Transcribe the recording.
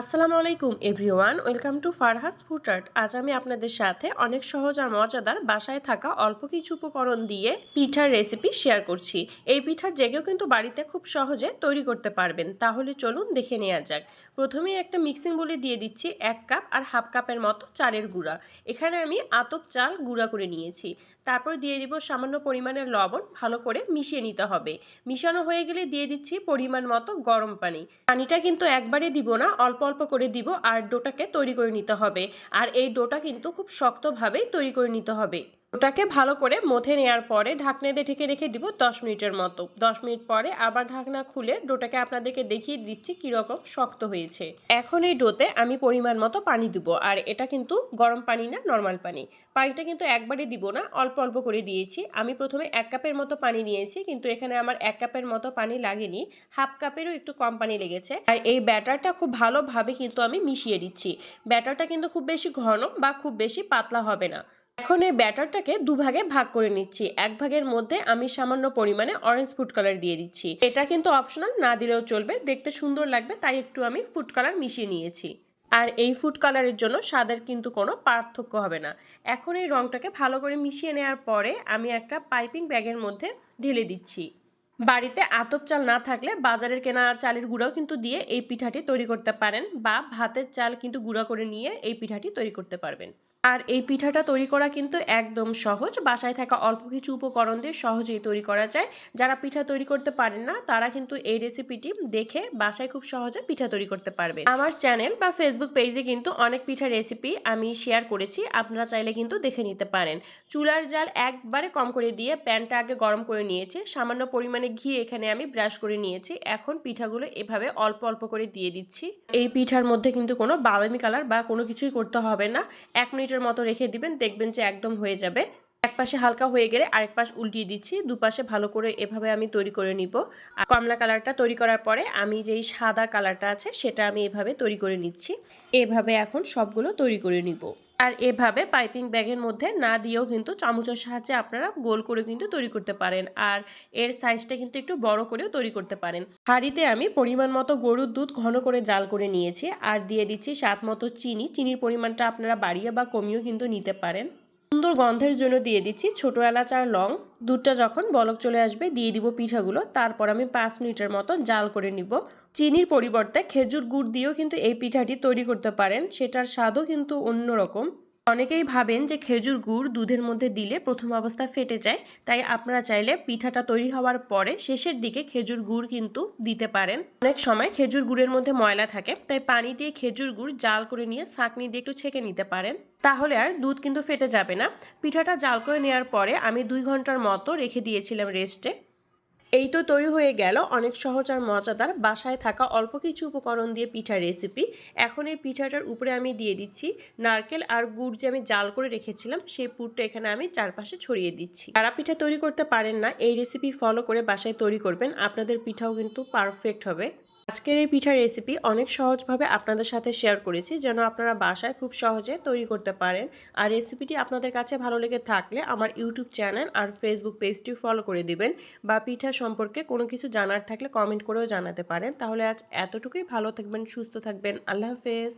আসসালামু আলাইকুম, everyone. Welcome to Farhas food art আজ আমি আপনাদের সাথে অনেক সহজ আর মজাদার, বাসায় থাকা অল্প কিছু উপকরণ দিয়ে পিঠার রেসিপি শেয়ার করছি। এই যে কেউ কিন্তু বাড়িতে খুব সহজে তৈরি করতে পারবেন। তাহলে চলুন দেখে নেওয়া যাক। প্রথমেই একটা মিক্সিং বলে দিয়ে দিচ্ছি এক কাপ আর হাফ কাপের মতো চালের গুঁড়া। এখানে আমি আতপ চাল গুঁড়া করে নিয়েছি। তারপর দিয়ে দিব সামান্য পরিমাণের লবণ, ভালো করে মিশিয়ে নিতে হবে। মিশানো হয়ে গেলে দিয়ে দিচ্ছি পরিমাণ মতো গরম পানি। পানিটা কিন্তু একবারে দিব না, অল্প অল্প করে দিব আর ডোটাকে তৈরি করে নিতে হবে। আর এই ডোটা কিন্তু খুব শক্তভাবেই তৈরি করে নিতে হবে। ওটাকে ভালো করে মথে নেওয়ার পরে ঢাকনা দিয়ে ঢেকে রেখে দিব দশ মিনিটের মতো। দশ মিনিট পরে আবার ঢাকনা খুলে ডোটাকে আপনাদেরকে দেখিয়ে দিচ্ছি কীরকম শক্ত হয়েছে। এখন এই ডোতে আমি পরিমাণ মতো পানি দিব আর এটা কিন্তু গরম পানি না, নর্মাল পানি। পানিটা কিন্তু একবারে দিব না, অল্প অল্প করে দিয়েছি। আমি প্রথমে এক কাপের মতো পানি নিয়েছি কিন্তু এখানে আমার এক কাপের মতো পানি লাগেনি, হাফ কাপেরও একটু কম পানি লেগেছে। আর এই ব্যাটারটা খুব ভালোভাবে কিন্তু আমি মিশিয়ে দিচ্ছি। ব্যাটারটা কিন্তু খুব বেশি ঘন বা খুব বেশি পাতলা হবে না। এখন এই ব্যাটারটাকে দুভাগে ভাগ করে নিচ্ছি। এক ভাগের মধ্যে আমি সামান্য পরিমাণে অরেঞ্জ ফুড কালার দিয়ে দিচ্ছি। এটা কিন্তু অপশনাল না দিলেও চলবে। দেখতে সুন্দর লাগবে, তাই একটু আমি ফুড কালার মিশিয়ে নিয়েছি। আর এই ফুড কালারের জন্য স্বাদের কিন্তু কোনো পার্থক্য হবে না। এখন এই রঙটাকে ভালো করে মিশিয়ে নেওয়ার পরে আমি একটা পাইপিং ব্যাগের মধ্যে ঢেলে দিচ্ছি। বাড়িতে আতপ চাল না থাকলে বাজারের কেনা চালের গুঁড়াও কিন্তু দিয়ে এই পিঠাটি তৈরি করতে পারেন বা ভাতের চাল কিন্তু গুঁড়া করে নিয়ে এই পিঠাটি তৈরি করতে পারবেন। আর এই পিঠাটা তৈরি করা কিন্তু একদম সহজ। বাসায় থাকা অল্প কিছু উপকরণ দিয়ে সহজেই তৈরি করা যায়। যারা পিঠা তৈরি করতে পারেন না, তারা কিন্তু এই রেসিপিটি দেখে বাসায় খুব সহজে পিঠা তৈরি করতে পারবে আমার চ্যানেল বা ফেসবুক পেজে কিন্তু অনেক পিঠা রেসিপি আমি শেয়ার করেছি। আপনারা চাইলে কিন্তু দেখে নিতে পারেন। চুলার জাল একবারে কম করে দিয়ে প্যানটা আগে গরম করে নিয়েছে। সামান্য পরিমাণে ঘি এখানে আমি ব্রাশ করে নিয়েছি। এখন পিঠাগুলো এভাবে অল্প অল্প করে দিয়ে দিচ্ছি। এই পিঠার মধ্যে কিন্তু কোনো বাদামি কালার বা কোনো কিছুই করতে হবে না। এক মিনিটের মতো রেখে দিবেন, দেখবেন যে একদম হয়ে যাবে। এক পাশে হালকা হয়ে গেলে আরেক পাশ উল্টিয়ে দিচ্ছি। দুপাশে ভালো করে এভাবে আমি তৈরি করে নিব। আর কমলা কালারটা তৈরি করার পরে আমি যেই সাদা কালারটা আছে সেটা আমি এভাবে তৈরি করে নিচ্ছি। এভাবে এখন সবগুলো তৈরি করে নিব। আর এভাবে পাইপিং ব্যাগের মধ্যে না দিয়েও কিন্তু চামচের সাহায্যে আপনারা গোল করে কিন্তু তৈরি করতে পারেন। আর এর সাইজটা কিন্তু একটু বড় করেও তৈরি করতে পারেন। হাঁড়িতে আমি পরিমাণ মতো গরুর দুধ ঘন করে জাল করে নিয়েছি। আর দিয়ে দিচ্ছি স্বাদ মতো চিনি। চিনির পরিমাণটা আপনারা বাড়িয়ে বা কমিয়েও কিন্তু নিতে পারেন। সুন্দর গন্ধের জন্য দিয়ে দিচ্ছি ছোটো এলাচ আর লং। দুধটা যখন বলক চলে আসবে, দিয়ে দিব পিঠাগুলো। তারপর আমি পাঁচ মিনিটের মতো জাল করে নিব। চিনির পরিবর্তে খেজুর গুড় দিয়েও কিন্তু এই পিঠাটি তৈরি করতে পারেন। সেটার স্বাদও কিন্তু অন্যরকম। অনেকেই ভাবেন যে খেজুর গুড় দুধের মধ্যে দিলে প্রথম অবস্থা ফেটে যায়, তাই আপনারা চাইলে পিঠাটা তৈরি হওয়ার পরে শেষের দিকে খেজুর গুড় কিন্তু দিতে পারেন। অনেক সময় খেজুর গুড়ের মধ্যে ময়লা থাকে, তাই পানি দিয়ে খেজুর গুড় জাল করে নিয়ে ছাঁকনি দিয়ে একটু ছেঁকে নিতে পারেন। তাহলে আর দুধ কিন্তু ফেটে যাবে না। পিঠাটা জাল করে নেওয়ার পরে আমি দুই ঘণ্টার মতো রেখে দিয়েছিলাম রেস্টে এই তো তৈরি হয়ে গেল অনেক সহজ আর মজাদার। বাসায় থাকা অল্প কিছু উপকরণ দিয়ে পিঠার রেসিপি এখন এই পিঠাটার উপরে আমি দিয়ে দিচ্ছি নারকেল আর গুড় যে আমি জাল করে রেখেছিলাম, সেই পুরটা এখানে আমি চারপাশে ছড়িয়ে দিচ্ছি। যারা পিঠা তৈরি করতে পারেন না, এই রেসিপি ফলো করে বাসায় তৈরি করবেন। আপনাদের পিঠাও কিন্তু পারফেক্ট হবে। আজকের এই পিঠার রেসিপি অনেক সহজভাবে আপনাদের সাথে শেয়ার করেছি, যেন আপনারা বাসায় খুব সহজে তৈরি করতে পারেন। আর রেসিপিটি আপনাদের কাছে ভালো লেগে থাকলে আমার ইউটিউব চ্যানেল আর ফেসবুক পেজটি ফলো করে দিবেন বা পিঠা সম্পর্কে কোনো কিছু জানার থাকলে কমেন্ট করেও জানাতে পারেন। তাহলে আজ এতটুকুই, ভালো থাকবেন, সুস্থ থাকবেন, আল্লাহ হাফেজ।